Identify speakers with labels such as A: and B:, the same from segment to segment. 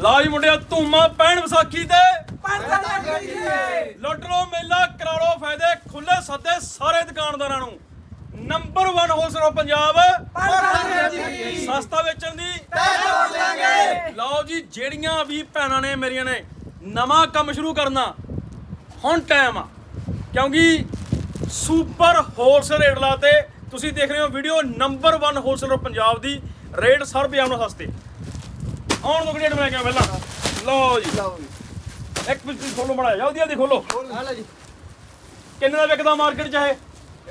A: ਲਓ ਜੀ ਮੁੰਡਿਆ ਧੂਮਾ ਪੈਣ ਵਿਸਾਖੀ ਤੇ। ਲੁੱਟ ਮੇਲਾ ਕਰਾ ਫਾਇਦੇ ਖੁੱਲੇ ਸੱਦੇ ਸਾਰੇ ਦੁਕਾਨਦਾਰਾਂ ਨੂੰ। Number 1 wholesale Punjab. ਸਸਤਾ ਵੇਚਣ ਦੀ। ਲਓ ਜੀ ਜਿਹੜੀਆਂ ਵੀ ਭੈਣਾਂ ਨੇ ਮੇਰੀਆਂ ਨੇ ਨਵਾਂ ਕੰਮ ਸ਼ੁਰੂ ਕਰਨਾ। ਹੁਣ ਟਾਈਮ ਆ। ਕਿਉਂਕਿ ਸੁਪਰ ਹੋਲਸੇਲ ਰੇਟ ਲਾਤੇ ਤੁਸੀਂ ਦੇਖ ਰਹੇ ਹੋ ਵੀਡੀਓ ਨੰਬਰ 1 ਹੋਲਸੇਲਰ ਪੰਜਾਬ ਦੀ। ਰੇਟ 100 ਰੁਪਏ ਨੂੰ ਸਸਤੇ। ਆਉਣ ਦੋ ਗ੍ਰੇਡ ਮੈਂ ਕਿਹਾ ਪਹਿਲਾਂ। ਲਓ ਜੀ। ਇੱਕ ਮਿੰਟ ਖੋਲੋ ਮੜਾ ਜਲਦੀ ਜਲਦੀ ਖੋਲੋ। ਕਿੰਨੇ ਦਾ ਵਿਕਦਾ ਮਾਰਕੀਟ ਚ ਇਹ?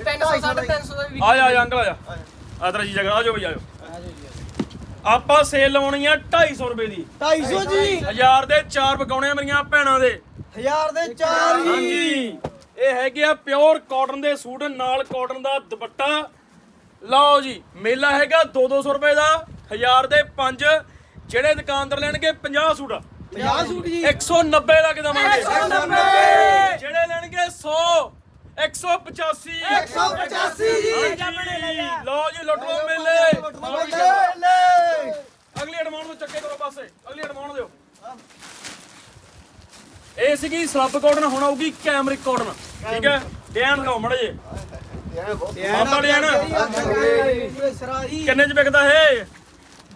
B: 300 350 ਦਾ ਵੀ
A: ਆ ਜਾ ਆ ਜਾ ਅੰਕਲ ਆ ਜਾ। ਆ ਤੇਰਾ ਜੀ ਜਗਾ ਆ ਜਾਓ ਬਈ ਆ ਜਾਓ। ਆਪਾਂ ਸੇਲ ਲਾਉਣੀ ਆ 250 ਰੁਪਏ ਦੀ।
C: 250 ਜੀ।
A: ਹਜ਼ਾਰ ਦੇ ਚਾਰ ਪਕਾਉਣੇ ਆ ਮੇਰੀਆਂ ਭੈਣਾਂ ਦੇ।
C: ਹਜ਼ਾਰ ਦੇ ਚਾਰ ਜੀ।
A: ਹਾਂਜੀ। ਇਹ ਹੈਗੇ ਆ ਪਿਓਰ ਕਾਟਨ ਦੇ ਸੂਟ ਨਾਲ ਕਾਟਨ ਦਾ ਦੁਪੱਟਾ। ਲਓ ਜੀ ਮੇਲਾ ਹੈਗਾ 2-200 ਰੁਪਏ ਦਾ। ਹਜ਼ਾਰ ਦੇ 5 ਜਿਹੜੇ ਦੁਕਾਨਦਾਰ ਲੈਣਗੇ 50 ਸੂਟ।
C: 50 ਸੂਟ ਜੀ।
A: 190 ਦਾ ਕਿ ਦਵਾਂਗੇ
C: 190
A: ਜਿਹੜੇ ਲੈਣਗੇ 100 185
C: 185 ਜੀ।
A: ਲਓ ਜੀ ਲੁੱਟ ਲਓ ਮੇਲੇ। ਅਗਲੀ ਅਡਮਾਉਣ ਨੂੰ ਚੱਕੇ ਕਰੋ ਪਾਸੇ। ਅਗਲੀ ਅਡਮਾਉਣ ਦਿਓ। ਇਹ ਸੀਗੀ ਸਲੱਬ ਕਾਟਨ ਹੁਣ ਆਊਗੀ ਕੈਮਰਿਕ ਕਾਟਨ ਠੀਕ ਹੈ? ਧਿਆਨ ਦਿਓ ਮੜੇ ਜੇ ਡਿਆਨ
C: ਪੂਰੇ ਸਰਾਰੀ
A: ਕਿੰਨੇ ਚ ਵਿਕਦਾ ਇਹ?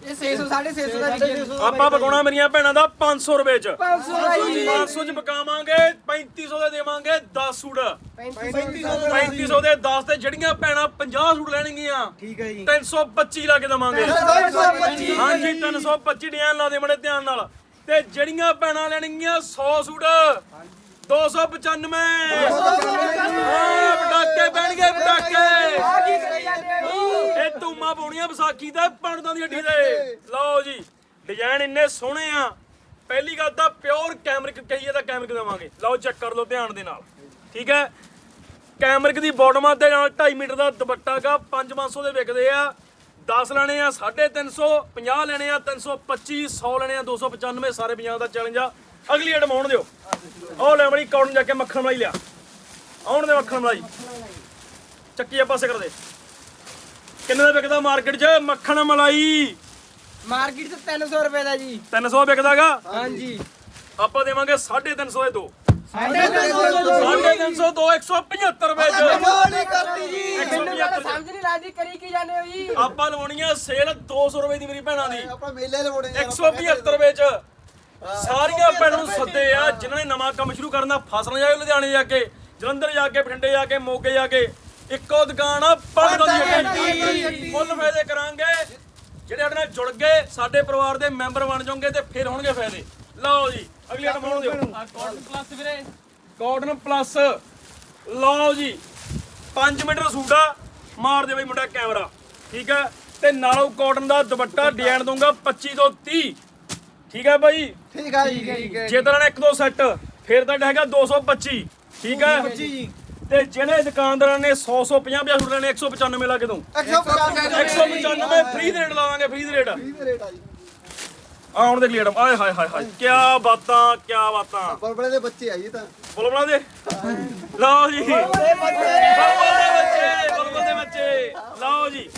B: ਇਹ 600 650 ਦਾ ਵਿਕਿਆ
A: ਆਪਾਂ ਪਕਾਉਣਾ ਮੇਰੀਆਂ ਭੈਣਾਂ ਦਾ 500 ਰੁਪਏ ਚ।
B: 500 ਦਾ ਜੀ
A: 500 ਚ ਪਕਾਵਾਂਗੇ 3500 ਦੇ ਦੇਵਾਂਗੇ 10 ਸੂਟ।
B: 3500
A: 3500 ਦੇ 10 ਤੇ ਜਿਹੜੀਆਂ ਭੈਣਾਂ 50 ਸੂਟ ਲੈਣਗੀਆਂ
C: ਠੀਕ ਹੈ ਜੀ।
A: 325 ਲਾ ਕੇ ਦਵਾਂਗੇ।
C: 325
A: ਹਾਂਜੀ 325 ਡਿਜ਼ਾਈਨ ਲਾ ਦੇ ਬੜੇ ਧਿਆਨ ਨਾਲ। ਤੇ ਜਿਹੜੀਆਂ ਭੈਣਾਂ ਲੈਣਗੀਆਂ 100 ਸੂਟ। 295 ਹਾਂ ਪਟਾਕੇ ਪੈਣਗੇ ਪਟਾਕੇ। ਇਹ ਧੂਮਾ ਪਾਉਣੀਆਂ ਵਿਸਾਖੀ ਤੇ ਪਣਦਾਂ ਦੀ ਹੱਡੀ ਦੇ ਲਓ ਜੀ ਡਿਜ਼ਾਈਨ ਇੰਨੇ ਸੋਹਣੇ ਆ। ਪਹਿਲੀ ਗੱਲ ਤਾਂ ਪਿਓਰ ਕੈਮਰਿਕ ਕਹੀਏ ਤਾਂ ਕੈਮਰਿਕ ਦੇਵਾਂਗੇ। ਲਓ ਚੈੱਕ ਕਰ ਲਓ ਧਿਆਨ ਦੇ ਨਾਲ। ਠੀਕ ਹੈ? ਕੈਮਰਿਕ ਦੀ ਬਾਟਮ ਦੇ ਨਾਲ 2.5 ਮੀਟਰ ਦਾ ਦੁਪੱਟਾ ਗਾ 5-500 ਦੇ ਵਿਕਦੇ ਆ। 10 ਲੈਣੇ ਆ 350 50 ਲੈਣੇ ਆ 325 100 ਲੈਣੇ ਆ 295 ਸਾਰੇ ਪੰਜਾਬ ਦਾ ਚੈਲੰਜ ਆ। ਅਗਲੀ ਐਡਮਾਉਣ ਦਿਓ। ਉਹ ਲੈ ਬੜੀ ਕੌਣ ਜਾ ਕੇ ਮੱਖਣ ਮਲਾਈ ਲਿਆ। ਆਉਣ ਦੇ ਮੱਖਣ ਮਲਾਈ ਚੱਕੀ ਆ ਪਾਸੇ ਕਰ ਦੇ ਕਿੰਨੇ ਦਾ ਵਿਕਦਾ ਮਾਰਕੀਟ 'ਚ? ਮੱਖਣ ਮਲਾਈ।
B: ਮਾਰਕੀਟ 'ਚ 300 ਰੁਪਏ ਦਾ ਜੀ।
A: 300 ਵਿਕਦਾਗਾ?
B: ਹਾਂਜੀ।
A: ਆਪਾਂ ਦੇਵਾਂਗੇ 350 ਦੇ। ਦੋ।
B: ਸਾਡੇ 300
A: 350 ਦੋ 175 ਰੁਪਏ 'ਚ।
C: ਨਹੀਂ ਕਰਦੀ ਜੀ।
B: ਮੈਨੂੰ
A: 175
B: ਤਾਂ
A: 'ਚ।
B: ਸਮਝ ਨਹੀਂ ਲੱਗਦੀ ਕਰੀ ਕੀ ਜਾਂਦੇ ਹੋ ਜੀ?
A: ਆਪਾਂ ਲਵਾਉਣੀ ਆ ਸੇਲ 200 ਰੁਪਏ ਦੀ ਮੇਰੀ ਭੈਣਾਂ ਦੀ।
C: ਆਪਾਂ ਮੇਲੇ ਲਵਾਉਣੇ
A: 175 ਰੁਪਏ ਚ। ਸਾਰੀਆਂ ਭੈਣਾਂ ਨੂੰ ਸੱਦੇ ਆ ਜਿਨ੍ਹਾਂ ਨੇ ਨਵਾਂ ਕੰਮ ਸ਼ੁਰੂ ਕਰਨਾ ਫਸਣਾ ਜਾਏ ਲੁਧਿਆਣੇ ਜਾ ਕੇ ਜਲੰਧਰ ਜਾ ਕੇ ਬਠਿੰਡੇ ਜਾ ਕੇ ਮੋਗੇ ਜਾ ਕੇ ਇੱਕੋ ਦੁਕਾਨ ਆ ਪੰਜ ਦੀ ਫੁੱਲ ਫਾਇਦੇ ਕਰਾਂਗੇ। ਜਿਹੜੇ ਸਾਡੇ ਨਾਲ ਜੁੜ ਗਏ ਸਾਡੇ ਪਰਿਵਾਰ ਦੇ ਮੈਂਬਰ ਬਣ ਜਾਓਗੇ ਤੇ ਫਿਰ ਹੋਣਗੇ ਫਾਇਦੇ। ਲਓ ਜੀ ਅਗਲੀ ਆਈਟਮ ਆਉਣ ਦਿਓ।
B: ਕਾਟਨ ਪਲੱਸ ਵੀਰੇ।
A: ਕਾਟਨ ਪਲੱਸ ਲਓ ਜੀ 5 ਮੀਟਰ ਸੂਟ ਆ। ਮਾਰ ਦੇ ਬਈ ਮੁੰਡਾ ਕੈਮਰਾ ਠੀਕ ਹੈ ਤੇ ਨਾਲੋਂ ਕਾਟਨ ਦਾ ਦੁਪੱਟਾ ਡਿਜ਼ਾਈਨ ਦਊਂਗਾ 25 ਤੋਂ 30 ਠੀਕ ਹੈ ਬਾਈ?
C: ਠੀਕ ਹੈ ਜੀ। ਠੀਕ ਹੈ
A: ਜੇ। ਤਰ੍ਹਾਂ ਇੱਕ ਦੋ ਸੈੱਟ ਫਿਰ ਤਾਂ ਹੈਗਾ 225 ਠੀਕ ਹੈ?
C: ਜੀ।
A: ਤੇ ਜਿਹੜੇ ਦੁਕਾਨਦਾਰਾਂ ਨੇ 100 100 50 50 ਸੂਟ ਲੈਣੇ 195 ਲਾ ਕੇ ਦਊਂ
C: 195
A: 195 ਫ੍ਰੀ ਦੇ ਰੇਟ ਲਾਵਾਂਗੇ ਫ੍ਰੀ ਦੇ ਰੇਟ
C: ਦੇ ਰੇਟ ਆ ਜੀ।
A: ਆਉਣ ਦੇ ਕਲੀਅਰ ਆਏ ਹਾਏ ਹਾਏ ਹਾਏ ਕੀ ਬਾਤਾਂ ਕੀ ਬਾਤਾਂ।
C: ਬਲਬਲੇ ਦੇ ਬੱਚੇ ਆ ਜੀ ਤਾਂ।
A: ਬੋਲ ਬਣਾ ਦੇ ਲਓ ਜੀ। ਬਲਬਲ ਦੇ ਬੱਚੇ ਬਲਬਲ ਦੇ ਬੱਚੇ ਲਓ ਜੀ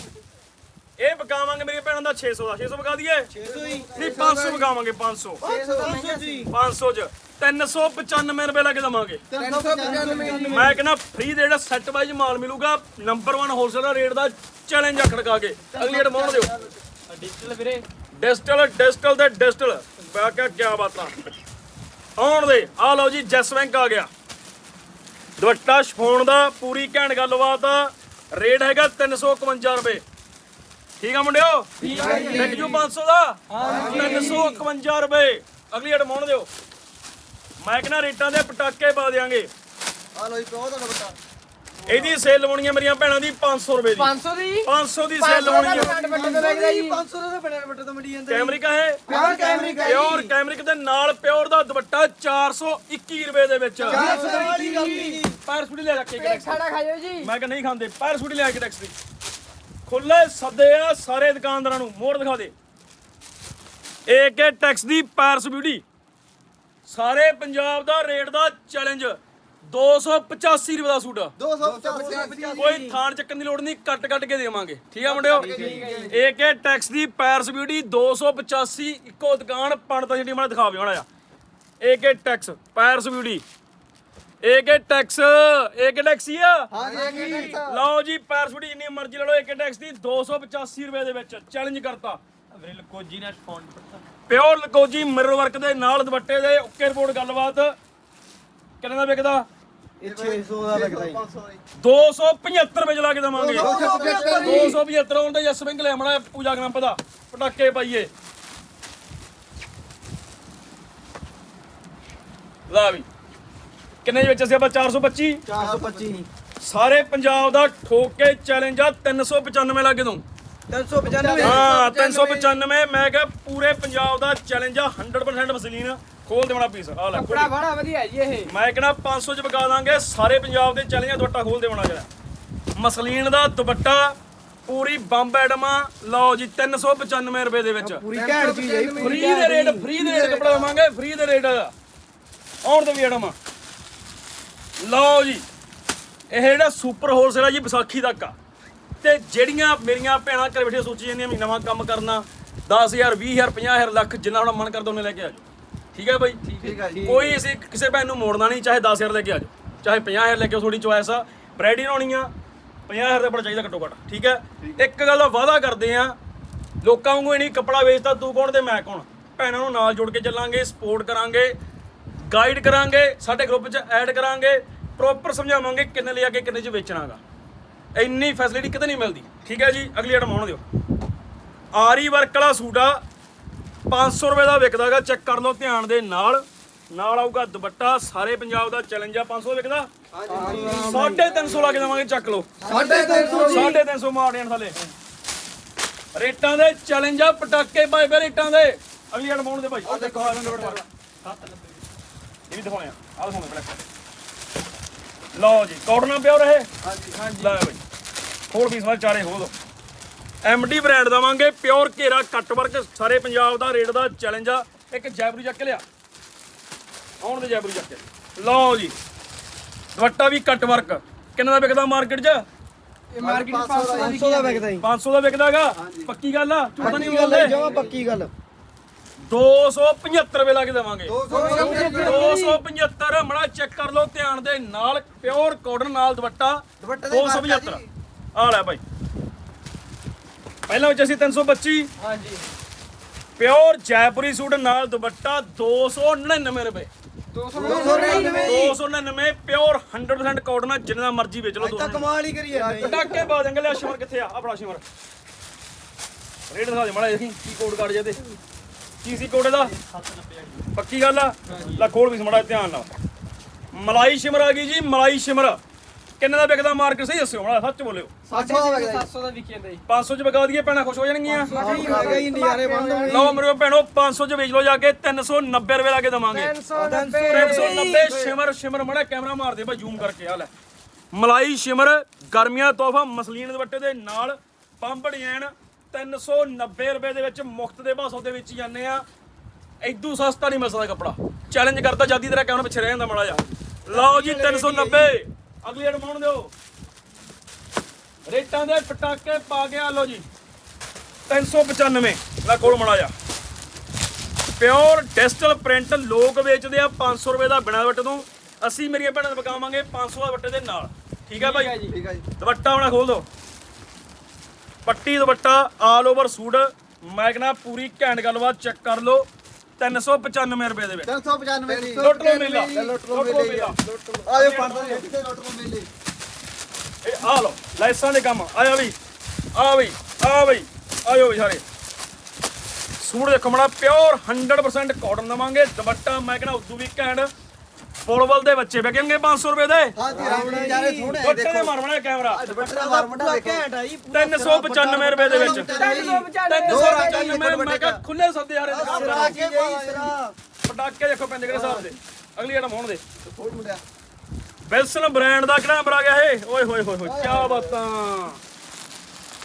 A: ਪਕਾਵਾਂਗੇ ਮੇਰੀ ਭੈਣਾਂ ਦਾ 600 ਦਾ 600 ਪਕਾ ਦਈਏ?
C: 600 ਜੀ
A: ਨਹੀਂ 500 ਪਕਾਵਾਂਗੇ 500
C: 600 ਜੀ
A: 500 ਚ। 395 ਰੁਪਏ ਲਾ ਕੇ ਦਵਾਂਗੇ।
C: 395
A: ਮੈਂ ਕਹਿੰਦਾ ਫ੍ਰੀ ਦੇ ਜਿਹੜਾ ਸੈੱਟ ਵਾਈਜ਼ ਮਾਲ ਮਿਲੂਗਾ ਨੰਬਰ 1 ਹੋਲਸੇਲਰ ਰੇਟ ਦਾ ਚੈਲੰਜ ਆ ਖੜਕਾ ਕੇ। ਅਗਲੀ ਐਡ ਮੋੜ ਦਿਓ।
B: ਡਿਜੀਟਲ ਵੀਰੇ।
A: ਡਿਜਟਲ ਡਿਜਟਲ ਤੇ ਡਿਜਟਲ ਮੈਂ ਕਿਹਾ ਕੀ ਬਾਤਾਂ ਆਉਣ ਦੇ। ਆ ਲਓ ਜੀ ਜੈਸ ਬੈਂਕ ਆ ਗਿਆ। ਦੁਪੱਟਾ ਸ਼ਫੋਨ ਦਾ ਪੂਰੀ ਘੈਂਟ ਗੱਲਬਾਤ ਆ। ਰੇਟ ਹੈਗਾ 351 ਰੁਪਏ। ਠੀਕ ਆ ਮੁੰਡਿਓ? ਠੀਕ ਹੈ ਜੀ ਲਿਖ ਜੂ 500 ਦਾ ਹਾਂਜੀ 351 ਰੁਪਏ। ਅਗਲੀ ਮੋੜ ਦਿਓ। ਮੈਂ ਕਹਿੰਦਾ ਰੇਟਾਂ ਦੇ ਪਟਾਕੇ ਪਾ ਦਿਆਂਗੇ।
C: ਆ ਲੋ ਜੀ ਪਿਓ ਦਾ ਬੱਟਾ
A: ਇਹਦੀ ਸੇਲ ਲਵਾਉਣੀ ਹੈ ਮੇਰੀਆਂ ਭੈਣਾਂ ਦੀ 500 ਰੁਪਏ ਦੀ।
B: 500 ਦੀ?
A: 500 ਦੀ ਸੇਲ ਲਵਾਉਣੀ ਹੈ
B: ਕੱਟ ਬੱਟੇ ਤੋਂ ਵੇਚਦਾ ਜੀ।
C: 500 ਦੇ ਬਣੇ ਬੱਟੇ ਤੋਂ ਮੰਡੀ ਜਾਂਦੇ
A: ਕੈਮਰਿਕਾ ਹੈ
C: ਪਿਓਰ ਕੈਮਰਿਕ ਹੈ
A: ਪਿਓਰ ਕੈਮਰਿਕ ਦੇ ਨਾਲ ਪਿਓਰ ਦਾ ਦੁਪੱਟਾ 421 ਰੁਪਏ ਦੇ ਵਿੱਚ।
C: 400 ਵਾਲੀ ਗੱਲ ਜੀ
A: ਪੈਰ ਸੁੜੀ ਲੈ ਰੱਖੇ
B: ਇੱਕ ਸਾਡਾ ਖਾਇਓ ਜੀ।
A: ਮੈਂ ਕਿ ਨਹੀਂ ਖਾਂਦੇ ਪੈਰ ਸੁੜੀ ਲਿਆ ਕੇ ਟੈਕਸ। ਦੀ ਖੁੱਲੇ ਸੱਦੇ ਆ ਸਾਰੇ ਦੁਕਾਨਦਾਰਾਂ ਨੂੰ ਮੋਹਰ ਦਿਖਾ ਦੇ। ਏਕੇ ਟੈਕਸ ਦੀ ਪੈਰਸ ਬਿਊਟੀ ਸਾਰੇ ਪੰਜਾਬ ਦਾ ਰੇਟ ਦਾ ਚੈਲੰਜ 285 ਰੁਪਏ ਦਾ ਸੂਟ
C: 285
A: ਕੋਈ ਥਾਣ ਚੱਕਣ ਦੀ ਲੋੜ ਨਹੀਂ ਕੱਟ ਕੱਟ ਕੇ ਦੇਵਾਂਗੇ। ਠੀਕ ਆ ਮੁੰਡਿਓ? ਏਕੇ ਟੈਕਸ ਦੀ ਪੈਰਸ ਬਿਊਟੀ 285 ਇੱਕੋ ਦੁਕਾਨ ਪੰਡਤ ਜਿਹੜੀ ਮੈਂ ਦਿਖਾਵੇ ਹੋਣਾ ਆ A K tex Paris beauty A K tex A K tex ਹੀ ਆ।
C: ਹਾਂਜੀ
A: ਲਓ ਜੀ ਪੈਰਸ ਬਿਊਟੀ ਜਿੰਨੀ ਮਰਜ਼ੀ ਲੈ ਲਓ ਏਕੇ ਟੈਕਸ ਦੀ 285 ਰੁਪਏ ਦੇ ਵਿੱਚ ਚੈਲੰਜ ਕਰਤਾ।
B: ਵੀਰੇ ਲਕੋਜੀ ਨੇ ਫੋਨ
A: ਪਿਓਰ ਲਕੋਜੀ ਮਿਰਰ ਵਰਕ ਦੇ ਨਾਲ ਦੁਪੱਟੇ ਦੇ ਓਕੇ ਰਿਪੋਰਟ ਗੱਲਬਾਤ। ਕਿੰਨੇ ਦਾ ਵਿਕਦਾ?
C: ਇਹ 600 ਦਾ ਲੱਗਦਾ ਜੀ।
A: 275 ਰੁਪਏ ਲਾ ਕੇ ਦਵਾਂਗੇ।
C: 275
A: 275 ਹੁੰਦਾ ਜਸ ਬੈਂਕ ਲੈ ਆਮਣਾ ਪੂਜਾ ਗ੍ਰੰਪ ਦਾ ਪਟਾਕੇ ਪਾਈਏ। ਲਾ ਵੀ। ਕਿੰਨੇ ਦੇ ਵਿੱਚ ਅਸੀਂ ਆਪਾਂ? 425
C: 425
A: ਸਾਰੇ ਪੰਜਾਬ ਦਾ ਠੋਕ ਕੇ ਚੈਲੰਜ ਆ 395 ਲੱਗੇ ਦੂੰ
C: 395
A: ਹਾਂ 395 ਮੈਂ ਕਿਹਾ ਪੂਰੇ ਪੰਜਾਬ ਦਾ ਚੈਲੰਜ ਆ 100% ਵਸਲੀਨ ਖੋਲ ਦੇਵਣਾ ਪੀਸ ਆ ਲੈ।
B: ਕੱਪੜਾ ਬੜਾ ਵਧੀਆ ਜੀ ਇਹ।
A: ਮੈਂ ਕਹਿੰਦਾ 500 ਚ ਵਿਕਾ ਦਾਂਗੇ ਸਾਰੇ ਪੰਜਾਬ ਦੇ ਚੈਲੰਜ ਆ ਦੁਪੱਟਾ ਖੋਲ ਦੇਵਣਾ ਜਿਹੜਾ। ਮਸਲੀਨ ਦਾ ਦੁਪੱਟਾ ਪੂਰੀ ਬੰਬ ਐਡਮਾ ਲਓ ਜੀ 395 ਰੁਪਏ ਦੇ ਵਿੱਚ।
C: ਪੂਰੀ ਘੈਂਟ ਚੀਜ਼ ਹੈ
A: ਫ੍ਰੀ ਦੇ ਰੇਟ ਫ੍ਰੀ ਦੇ ਰੇਟ ਕਪੜਾ ਦਵਾਂਗੇ ਫ੍ਰੀ ਦੇ ਰੇਟ ਆਉਣ ਦੇ ਵੀ ਐਡਮ ਲਓ ਜੀ ਇਹ ਜਿਹੜਾ ਸੁਪਰ ਹੋਲਸੇਲ ਆ ਜੀ ਵਿਸਾਖੀ ਤੱਕ ਆ। ਤੇ ਜਿਹੜੀਆਂ ਮੇਰੀਆਂ ਭੈਣਾਂ ਘਰ ਬੈਠੇ ਸੋਚੀ ਜਾਂਦੀਆਂ ਵੀ ਨਵਾਂ ਕੰਮ ਕਰਨਾ 10000 20000 50000 ਲੱਖ ਜਿੰਨਾ ਹੁਣ ਮਨ ਕਰਦਾ ਉਹਨੇ ਲੈ ਕੇ ਆ ਜਾਓ। ਠੀਕ ਹੈ ਬਾਈ?
C: ਠੀਕ ਹੈ ਜੀ।
A: ਕੋਈ ਅਸੀਂ ਕਿਸੇ ਭੈਣ ਨੂੰ ਮੋੜਨਾ ਨਹੀਂ ਚਾਹੇ 10000 ਲੈ ਕੇ ਆ ਜਾਓ ਚਾਹੇ 50000 ਲੈ ਕੇ ਥੋੜੀ ਚੁਆਇਸ ਆ। ਬ੍ਰੈਡ ਹੋਣੀ ਆ 50000 ਦਾ ਬੜਾ ਚਾਹੀਦਾ ਘੱਟੋ ਘੱਟ ਠੀਕ ਹੈ? ਇੱਕ ਗੱਲ ਦਾ ਵਾਅਦਾ ਕਰਦੇ ਆ ਲੋਕਾਂ ਵਾਂਗੂ ਇਹ ਨਹੀਂ ਕੱਪੜਾ ਵੇਚਦਾ ਤੂੰ ਕੌਣ ਤੇ ਮੈਂ ਕੌਣ? ਭੈਣਾਂ ਨੂੰ ਨਾਲ ਜੋੜ ਕੇ ਚੱਲਾਂਗੇ ਸਪੋਰਟ ਕਰਾਂਗੇ ਗਾਈਡ ਕਰਾਂਗੇ ਸਾਡੇ ਗਰੁੱਪ 'ਚ ਐਡ ਕਰਾਂਗੇ ਪ੍ਰੋਪਰ ਸਮਝਾਵਾਂਗੇ ਕਿੰਨੇ ਲਿਆ ਕੇ ਕਿੰਨੇ 'ਚ ਵੇਚਣਾਗਾ ਇੰਨੀ ਫੈਸਿਲਿਟੀ ਕਿਤੇ ਨਹੀਂ ਮਿਲਦੀ। ਠੀਕ ਹੈ ਜੀ ਅਗਲੀ ਆਈਟਮ ਆਉਣ ਦਿਓ। ਆਰੀ ਵਰਕ ਵਾਲਾ ਸੂਟ ਆ 500 ਰੁਪਏ ਦਾ ਵਿਕਦਾਗਾ ਚੈੱਕ ਕਰ ਲਓ ਧਿਆਨ ਦੇ ਨਾਲ। ਨਾਲ ਆਊਗਾ ਦੁਪੱਟਾ ਸਾਰੇ ਪੰਜਾਬ ਦਾ ਚੈਲੰਜ ਆ 500 ਦਾ ਵਿਕਦਾ। 350 ਲਾ ਕੇ ਦੇਵਾਂਗੇ ਚੱਕ ਲਓ।
C: 350
A: 350 ਮਾਰਦੇ ਥੱਲੇ ਰੇਟਾਂ ਦੇ ਚੈਲੰਜ ਆ ਪਟਾਕੇ ਪਾਏ ਪਏ ਰੇਟਾਂ ਦੇ। ਅਗਲੀ ਆਈਟਮ ਆਉਣ ਦੇ ਭਾਈ। ਆ ਦੇਖੋ ਇਹ ਵੀ ਦਿਖਾਉਣੇ ਆ। ਆਹ ਦਿਖਾਉਣੇ ਬਲੈਕ ਲਓ ਜੀ ਕਾਟਨ ਪਿਆ ਰਹੇ ਹਾਂਜੀ ਹਾਂਜੀ। ਲੈ ਭਾਈ ਹੋਰ ਚਾਰੇ ਹੋ ਦੋ ਐਮਡੀ ਬ੍ਰਾਂਡ ਦਵਾਂਗੇ ਪਿਓਰ ਘੇਰਾ ਕੱਟ ਵਰਕ ਸਾਰੇ ਪੰਜਾਬ ਦਾ ਰੇਟ ਦਾ ਚੈਲੰਜ ਆ। ਇੱਕ ਜੈਪੁਰੀ ਚੱਕ ਲਿਆ। ਆਉਣ ਦੇ ਜੈਪੁਰੀ ਚੱਕ ਲਓ ਜੀ ਦੁਪੱਟਾ ਵੀ ਕੱਟ ਵਰਕ ਕਿੰਨੇ ਦਾ ਵਿਕਦਾ ਮਾਰਕੀਟ 'ਚ?
B: ਇਹ ਮਾਰਕੀਟ 500 ਦੀ
C: 500 ਦਾ ਵਿਕਦਾ। ਜੀ।
A: 500 ਦਾ ਵਿਕਦਾਗਾ? ਪੱਕੀ ਗੱਲ ਆ ਝੂਠ ਨਹੀਂ
C: ਪੱਕੀ ਗੱਲ ਹੈ
A: ਬੋਲਦੇ।
C: ਜਮਾ ਪੱਕੀ ਗੱਲ।
A: 275 ਰੁਪਏ ਲਾ ਕੇ ਦੇਵਾਂਗੇ। 275 ਮੜਾ ਚੈੱਕ ਕਰ ਲਓ ਧਿਆਨ ਦੇ ਨਾਲ ਪਿਓਰ ਕਾਟਨ ਨਾਲ ਦੁਪੱਟਾ।
C: ਦੁਪੱਟੇ ਦੇ ਮਾਰਕਾ
A: 275 ਆ ਲੈ ਭਾਈ ਪਹਿਲਾਂ ਵਿੱਚ ਅਸੀਂ 325
B: ਹਾਂਜੀ।
A: ਪਿਓਰ ਜੈਪੁਰੀ ਸੂਟ ਨਾਲ ਦੁਪੱਟਾ 299 ਰੁਪਏ।
B: 299
A: 299 ਪਿਓਰ 100% ਕਾਟਨ ਆ ਜਿੰਨਾ ਮਰਜ਼ੀ ਵੇਚ ਲਓ
C: ਤਾਂ
A: 299
C: ਕਮਾਲ ਹੀ ਕਰੀ ਜਾਂਦਾ ਜੀ।
A: ਪਟਾਕੇ ਬਾਦ ਅੰਗਲੇ ਸ਼ਿਮਰ ਕਿੱਥੇ ਆ? ਆਪਣਾ ਸ਼ਿਮਰ। ਰੇਟ ਦਿਖਾ ਦੇ ਮੜਾ ਦੇਖੀ ਕੀ ਕੋਡ ਕਾਰਡ ਜੇ ਤੇ ਕੀ ਸੀ ਕੋਡ ਇਹਦਾ ਪੱਕੀ ਗੱਲ ਆ? ਲੈ ਖੋਲ ਵੀ ਮੜਾ ਧਿਆਨ ਨਾਲ। ਮਲਾਈ ਸ਼ਿਮਰ ਆ ਗਈ ਜੀ ਮਲਾਈ ਸ਼ਿਮਰ। ਕਿੰਨੇ ਦਾ ਵਿਕਦਾ ਮਾਰਕੀਟ ਸਹੀ ਦੱਸਿਓ ਮੜਾ ਸੱਚ ਬੋਲਿਓ।
C: 700 ਦਾ ਵਿਕਦਾ
B: 700 ਦਾ ਵਿਕੀ ਜਾਂਦਾ ਜੀ।
A: 500 ਚ ਵਿਕਾ ਦਈਏ ਭੈਣਾਂ ਖੁਸ਼ ਹੋ ਜਾਣਗੀਆਂ।
C: ਜੀ। ਆ ਗਈ ਨਜ਼ਾਰੇ ਬੰਦ
A: ਲਓ ਮੇਰੇ ਭੈਣੋ 500 ਚ ਵੇਚ ਲਓ ਜਾ ਕੇ 390 ਰੁਪਏ ਲਾ ਕੇ ਦਵਾਂਗੇ।
B: 390
A: 390 ਸ਼ਿਮਰ ਸ਼ਿਮਰ ਮੜਾ ਕੈਮਰਾ ਮਾਰ ਦੇ ਭਾਈ ਜ਼ੂਮ ਕਰਕੇ ਆ ਲੈ। ਮਲਾਈ ਸ਼ਿਮਰ ਗਰਮੀਆਂ ਤੋਹਫਾ ਮਸਲੀਨ ਦੁਪੱਟੇ ਦੇ ਨਾਲ ਪੰਪ ਡਿਜ਼ਾਈਨ 390 ਰੁਪਏ ਦੇ ਵਿੱਚ ਮੁਫਤ ਦੇ ਭਾਅ ਸੌਦੇ ਵਿੱਚ ਜਾਂਦੇ ਆ। ਐਦੂ ਸਸਤਾ ਨਹੀਂ ਮਿਲ ਸਕਦਾ ਕੱਪੜਾ। ਚੈਲੰਜ ਕਰਦਾ ਜਲਦੀ ਤੇਰਾ ਕੈਮਰਾ ਪਿੱਛੇ ਰਹਿ ਜਾਂਦਾ ਮੜਾ ਜਾ ਲਓ ਜੀ 390 ਅਗਲੀ ਐਡਮਾਉਣ ਦਿਓ। ਰੇਟਾਂ ਦੇ ਪਟਾਕੇ ਪਾ ਕੇ ਆ ਲਓ ਜੀ। 395 ਲੈ ਕੋਲ ਮੜਾ ਜਾ ਪਿਓਰ ਡਿਜੀਟਲ ਪ੍ਰਿੰਟ ਲੋਕ ਵੇਚਦੇ ਆ 500 ਰੁਪਏ ਦਾ ਬਿਨਾ ਦੁਪੱਟੇ ਤੋਂ। ਅਸੀਂ ਮੇਰੀਆਂ ਭੈਣਾਂ ਨੂੰ ਵਿਕਾਵਾਂਗੇ 500 ਦਾ ਦੁਪੱਟੇ ਦੇ ਨਾਲ। ਠੀਕ ਹੈ ਭਾਈ?
B: ਜੀ
C: ਠੀਕ ਹੈ ਜੀ।
A: ਦੁਪੱਟਾ ਆਪਣਾ ਖੋਲ ਦੋ। ਪੱਟੀ ਦੁਪੱਟਾ ਆਲ ਓਵਰ ਸੂਟ। ਮੈਂ ਕਹਿੰਦਾ ਪੂਰੀ ਘੈਂਟ ਗੱਲਬਾਤ ਚੈੱਕ ਕਰ ਲਓ। 395 ਰੁਪਏ ਦੇ ਵਿੱਚ।
C: 395 ਦੀ।
A: ਲੁੱਟ ਲਓ ਮੇਲਾ।
C: ਲੁੱਟ ਲਓ ਮੇਲੇ। ਆਜੋ ਇੱਥੇ ਲੁੱਟ ਮੇਲੇ।
A: ਇਹ ਆ ਲਓ ਲਾਇਸਾਂ ਦੇ ਕੰਮ। ਆਇਆ ਵੀ ਆ ਵੀ ਆ ਬਈ ਆਇਓ ਵੀ ਸਾਰੇ। ਸੂਟ ਦੇਖੋ ਮੜਾ ਪਿਓਰ 100% ਕਾਟਨ ਦਵਾਂਗੇ। ਦੁਪੱਟਾ ਮੈਂ ਕਹਿੰਦਾ ਉਦੋਂ ਵੀ ਘੈਂਟ। ਪੋਲਵਲ ਦੇ ਬੱਚੇ ਵਿਕਣਗੇ 500 ਰੁਪਏ ਦੇ।
C: ਹਾਂਜੀ ਰਾਵਣ ਆ,
A: ਦੁਪੱਟੇ
C: ਦੇਖੋ।
A: ਦੇ ਮਾਰਵਣਾ ਕੈਮਰਾ।
C: ਦੁਪੱਟੇ ਦਾ ਮਾਰਮਟਾ ਦੇਖੋ। ਘੈਂਟ ਆ ਜੀ
A: 395 ਰੁਪਏ ਦੇ ਵਿੱਚ।
B: 395
A: 395 ਮੈਂ ਕਿਹਾ ਖੁੱਲੇ ਸੱਦੇ ਇਹਦੇ
C: ਸਿਰਾ
A: ਨਾਲ।
C: ਕੀ ਜੀ ਸਿਰਾ
A: ਪਟਾਕੇ ਦੇਖੋ ਪੈਂਦੇ ਕਿਹੜੇ ਹਿਸਾਬ ਦੇ। ਅਗਲੀ ਆਈਟਮ ਹੋਣ ਦੇ।
C: ਹੋਰ ਮੁੰਡਿਆ।
A: ਵਿਲਸਨ ਬ੍ਰਾਂਡ ਦਾ ਕਿਹੜਾ ਨੰਬਰ ਆ ਗਿਆ ਇਹ? ਓਏ ਹੋਏ ਹੋਏ ਹੋਏ ਕੀ ਬਾਤਾਂ।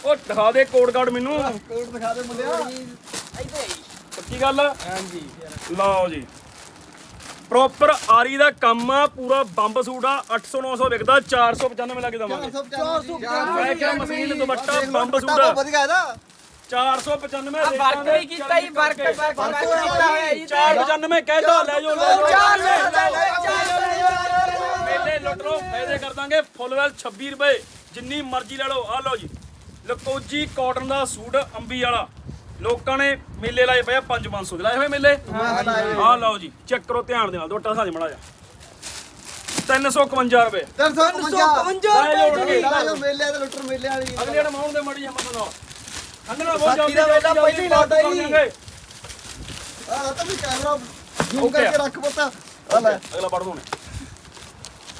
A: ਉਹ ਦਿਖਾ ਦੇ ਕੋਡ ਕਾਰਡ ਮੈਨੂੰ।
C: ਕੋਟ ਦਿਖਾ ਦੇ ਮੁੰਡਿਆ।
A: ਪੱਕੀ ਗੱਲ?
B: ਹਾਂਜੀ।
A: ਲਓ ਜੀ। ਪ੍ਰੋਪਰ ਆਰੀ ਦਾ ਕੰਮ ਆ ਪੂਰਾ ਬੰਬ ਸੂਟ ਆ 800 900 ਵਿਕਦਾ 495 ਲੱਗੇ ਦਵਾਂਗੇ
C: 400
A: ਮੈਂ ਕਿਹਾ ਮਸ਼ੀਨ ਦੁਪੱਟਾ ਬੰਬ ਸੂਟ
C: ਬਹੁਤ ਵਧੀਆ ਇਹਦਾ।
A: 495
B: ਆ ਵਰਕ ਵੀ ਕੀਤਾ ਜੀ ਵਰਕ ਵਰਕ ਵਰਕ ਕੀਤਾ ਹੋਇਆ ਜੀ।
A: 495 ਕਹਿਦਾ ਲੈ ਜਾਓ ਲੈ ਜਾਓ। ਮੇਲੇ ਲੁੱਟ ਲਓ ਫਾਇਦੇ ਕਰ ਦਾਂਗੇ। ਫੁੱਲਵੈਲ 26 ਰੁਪਏ ਜਿੰਨੀ ਮਰਜ਼ੀ ਲੈ ਲਓ। ਆ ਲਓ ਜੀ ਲਕੋਜੀ ਕਾਟਨ ਦਾ ਸੂਟ ਅੰਬੀ ਵਾਲਾ। ਲੋਕਾਂ ਨੇ ਮੇਲੇ ਲਾਏ ਪਏ ਆ 5-500 ਦੇ ਲਾਏ ਹੋਏ ਮੇਲੇ। ਆ ਲਓ ਜੀ ਚੈੱਕ ਕਰੋ ਧਿਆਨ ਦੇ ਨਾਲ ਦੁੱਟਾ ਸਾਜ ਮੜਾ ਜਾ 351 ਰੁਪਏ।
C: 355
A: ਲੈ ਜਾਓ ਉੱਠ ਕੇ
C: ਲਾਜੋ ਮੇਲੇ ਤੇ ਲੁੱਟਰ ਮੇਲੇ ਵਾਲੀ।
A: ਅਗਲੇ ਵਾਲੇ ਮਾਉਣ ਦੇ ਮੜੀ ਹਮਨ ਨਾਲ ਅੰਗਣਾ ਬਹੁਤ ਜਲਦੀ
C: ਦਾ ਵੇਲਾ ਪਹਿਲੀ ਲਾਤਾ ਜੀ।
A: ਦਿਆਂਗੇ।
C: ਆ ਤਾਂ ਵੀ ਕੈਮਰਾ
A: ਆ।
C: ਕਰਕੇ ਰੱਖ ਪੁੱਤ। ਆ ਲੈ।
A: ਅਗਲਾ ਪੜ ਦੋ